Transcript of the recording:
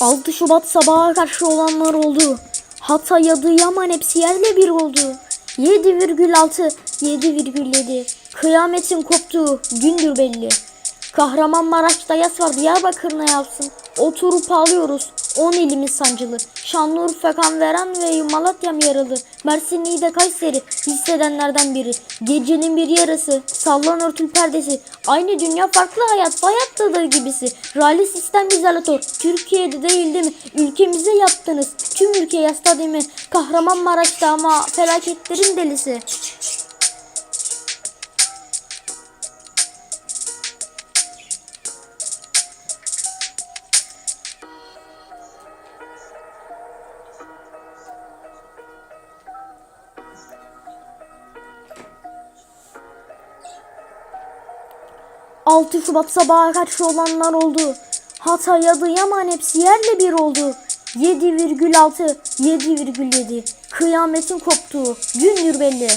6 Şubat sabaha karşı olanlar oldu. Hatay, Adıyaman hepsi yerle bir oldu. 7,6, 7,7. Kıyametin koptuğu gündür belli. Kahramanmaraş'ta yas var Diyarbakır ne yapsın? Oturup ağlıyoruz. 10 ilimiz sancılı. Şanlıurfa kan veren ve Malatya'm yaralı. Mersin Niğde Kayseri hissedenlerden biri. Gecenin bir yarısı. Sallan örtül perdesi. Aynı dünya farklı hayat. Hayat tadı gibisi. Rally sistem izolator. Türkiye'de değil değil mi? Ülkemize yaptınız. Tüm ülke yasta değil mi? Kahramanmaraş'ta ama felaketlerin delisi. Altı Şubat sabaha karşı olanlar oldu. Hatay, Adıyaman hepsi yerle bir oldu. 7,6, 7,7. Kıyametin koptuğu gündür belli.